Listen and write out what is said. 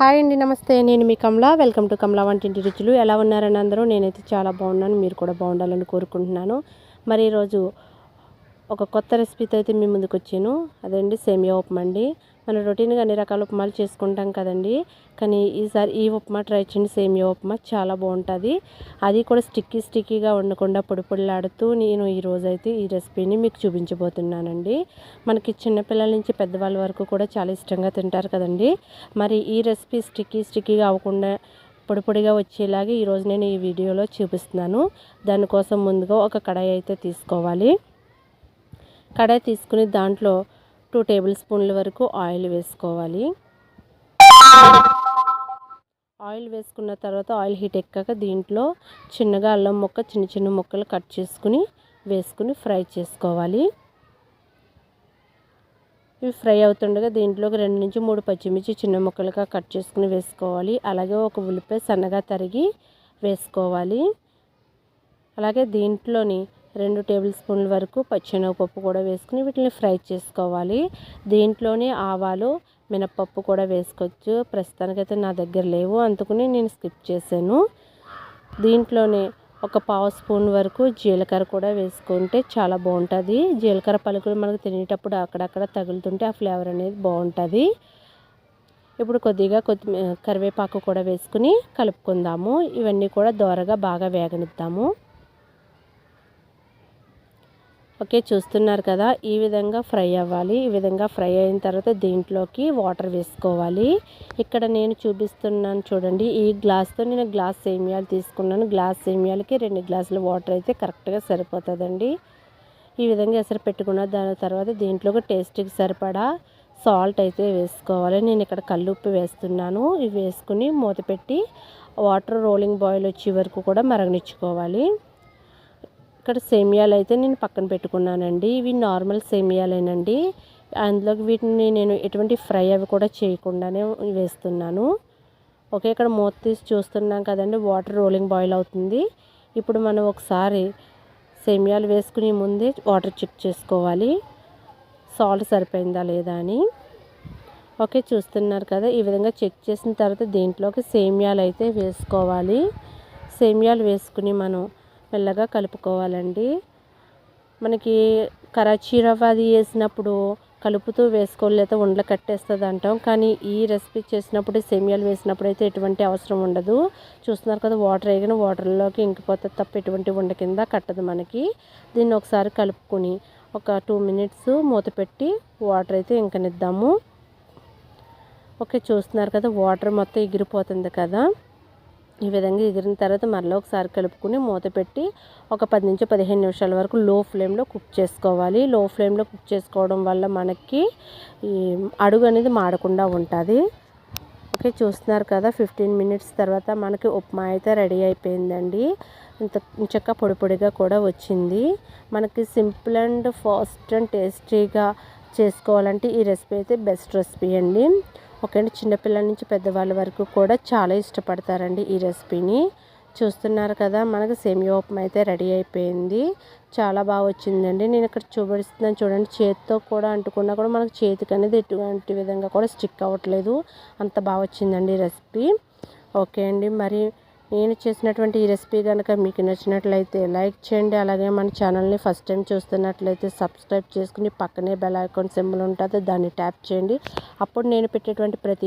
Hi అండి నమస్తే. నేను మీ కమలా. వెల్కమ్ టు కమలా వంటింటి రుచులు. ఎలా ఉన్నారని అందరూ? నేనైతే చాలా బాగున్నాను. మీరు కూడా బాగుండాలని కోరుకుంటున్నాను. మరి ఈరోజు ఒక కొత్త రెసిపీతో అయితే మీ ముందుకు వచ్చాను. అదండి సేమియా ఉప్మా అండి. మనం రొటీన్గా అన్ని రకాల ఉప్మాలు చేసుకుంటాం కదండి. కానీ ఈసారి ఈ ఉప్మా ట్రై చేయండి. సేమియా ఉప్మా చాలా బాగుంటుంది. అది కూడా స్టిక్కీ స్టిక్కీగా ఉండకుండా పొడిపొడిలాడుతూ నేను ఈరోజైతే ఈ రెసిపీని మీకు చూపించబోతున్నానండి. మనకి చిన్నపిల్లల నుంచి పెద్దవాళ్ళ వరకు కూడా చాలా ఇష్టంగా తింటారు కదండి. మరి ఈ రెసిపీ స్టిక్కీ స్టిక్కీగా అవ్వకుండా పొడిపొడిగా వచ్చేలాగా వచ్చేలాగే ఈరోజు నేను ఈ వీడియోలో చూపిస్తున్నాను. దానికోసం ముందుగా ఒక కడాయి అయితే తీసుకోవాలి. కడాయి తీసుకుని దాంట్లో టూ టేబుల్ స్పూన్ల వరకు ఆయిల్ వేసుకోవాలి. ఆయిల్ వేసుకున్న తర్వాత ఆయిల్ హీట్ ఎక్కాక దీంట్లో చిన్నగా అల్లం ముక్క చిన్న చిన్న ముక్కలు కట్ చేసుకుని వేసుకుని ఫ్రై చేసుకోవాలి. ఇవి ఫ్రై అవుతుండగా దీంట్లోకి రెండు నుంచి మూడు పచ్చిమిర్చి చిన్న ముక్కలుగా కట్ చేసుకుని వేసుకోవాలి. అలాగే ఒక ఉల్లిపాయ సన్నగా తరిగి వేసుకోవాలి. అలాగే దీంట్లోని రెండు టేబుల్ స్పూన్ల వరకు పచ్చెనగపప్పు కూడా వేసుకుని వీటిని ఫ్రై చేసుకోవాలి. దీంట్లోనే ఆవాలు మినప్పప్పు కూడా వేసుకోవచ్చు. ప్రస్తుతానికైతే నా దగ్గర లేవు అందుకుని నేను స్కిప్ చేశాను. దీంట్లోనే ఒక పావు స్పూన్ వరకు జీలకర్ర కూడా వేసుకుంటే చాలా బాగుంటుంది. జీలకర్ర పలుకులు మనకు తినేటప్పుడు అక్కడక్కడ తగులుతుంటే ఆ ఫ్లేవర్ అనేది బాగుంటుంది. ఇప్పుడు కొద్దిగా కొత్తిమీర కరివేపాకు కూడా వేసుకుని కలుపుకుందాము. ఇవన్నీ కూడా దోరగా బాగా వేగనిద్దాము. ఓకే చూస్తున్నారు కదా. ఈ విధంగా ఫ్రై అవ్వాలి. ఈ విధంగా ఫ్రై అయిన తర్వాత దీంట్లోకి వాటర్ వేసుకోవాలి. ఇక్కడ నేను చూపిస్తున్నాను చూడండి. ఈ గ్లాస్తో నేను గ్లాస్ సేమియాలు తీసుకున్నాను. గ్లాస్ సేమియాలకి రెండు గ్లాసుల వాటర్ అయితే కరెక్ట్గా సరిపోతుందండి. ఈ విధంగా ఎసరు పెట్టుకున్న దాని తర్వాత దీంట్లోకి టేస్ట్కి సరిపడా సాల్ట్ అయితే వేసుకోవాలి. నేను ఇక్కడ కల్లుప్పు వేస్తున్నాను. ఇవి వేసుకుని మూత పెట్టి వాటర్ రోలింగ్ బాయిల్ వచ్చే వరకు కూడా మరగనిచ్చుకోవాలి. ఇక్కడ సేమియాలు అయితే నేను పక్కన పెట్టుకున్నానండి. ఇవి నార్మల్ సేమియాలేనండి. అందులోకి వీటిని నేను ఎటువంటి ఫ్రై అవి కూడా చేయకుండానే వేస్తున్నాను. ఓకే ఇక్కడ మూత తీసి చూస్తున్నాం కదండి వాటర్ రోలింగ్ బాయిల్ అవుతుంది. ఇప్పుడు మనం ఒకసారి సేమియాలు వేసుకునే ముందే వాటర్ చెక్ చేసుకోవాలి. సాల్ట్ సరిపోయిందా లేదా అని. ఓకే చూస్తున్నారు కదా ఈ విధంగా చెక్ చేసిన తర్వాత దీంట్లోకి సేమియాలు అయితే వేసుకోవాలి. సేమియాలు వేసుకుని మనం మెల్లగా కలుపుకోవాలండి. మనకి కరాచీ రవ్వ అది వేసినప్పుడు కలుపుతూ వేసుకోలేతే ఉండలు కట్టేస్తుంది అంటాం. కానీ ఈ రెసిపీ చేసినప్పుడు సేమియాలు వేసినప్పుడు అయితే ఎటువంటి అవసరం ఉండదు. చూస్తున్నారు కదా వాటర్ వేగిన వాటర్లోకి ఇంకిపోతే తప్ప ఎటువంటి ఉండ కింద కట్టదు మనకి. దీన్ని ఒకసారి కలుపుకొని ఒక టూ మినిట్స్ మూత పెట్టి వాటర్ అయితే ఇంకనిద్దాము. ఓకే చూస్తున్నారు కదా వాటర్ మొత్తం ఎగిరిపోతుంది కదా. ఈ విధంగా ఎగిరిన తర్వాత మరలా ఒకసారి కలుపుకుని మూత పెట్టి ఒక పది నుంచి పదిహేను నిమిషాల వరకు లో ఫ్లేమ్లో కుక్ చేసుకోవాలి. లో ఫ్లేమ్లో కుక్ చేసుకోవడం వల్ల మనకి ఈ అడుగు అనేది మాడకుండా ఉంటుంది. ఓకే చూస్తున్నారు కదా ఫిఫ్టీన్ మినిట్స్ తర్వాత మనకి ఉప్మా అయితే రెడీ అయిపోయిందండి. ఇంత చక్క పొడి పొడిగా కూడా వచ్చింది. మనకి సింపుల్ అండ్ ఫాస్ట్ అండ్ టేస్టీగా చేసుకోవాలంటే ఈ రెసిపీ అయితే బెస్ట్ రెసిపీ అండి. ఓకే అండి. చిన్నపిల్లల నుంచి పెద్దవాళ్ళ వరకు కూడా చాలా ఇష్టపడతారండి ఈ రెసిపీని. చూస్తున్నారు కదా మనకు సేమియా ఉప్మా అయితే రెడీ అయిపోయింది. చాలా బాగా వచ్చిందండి. నేను ఇక్కడ చూపిస్తున్నాను చూడండి చేతితో కూడా అంటుకున్నా కూడా మనకు చేతికి అనేది ఎటువంటి విధంగా కూడా స్టిక్ అవ్వట్లేదు. అంత బాగా వచ్చిందండి రెసిపీ. ఓకే అండి. మరి నేను చేసినటువంటి ఈ రెసిపీ కనుక మీకు నచ్చినట్లయితే లైక్ చేయండి. అలాగే మన ఛానల్ని ఫస్ట్ టైం చూస్తున్నట్లయితే సబ్స్క్రైబ్ చేసుకుని పక్కనే బెల్ ఐకాన్ సింబల్ ఉంటుంది దాన్ని ట్యాప్ చేయండి. అప్పుడు నేను పెట్టేటువంటి ప్రతి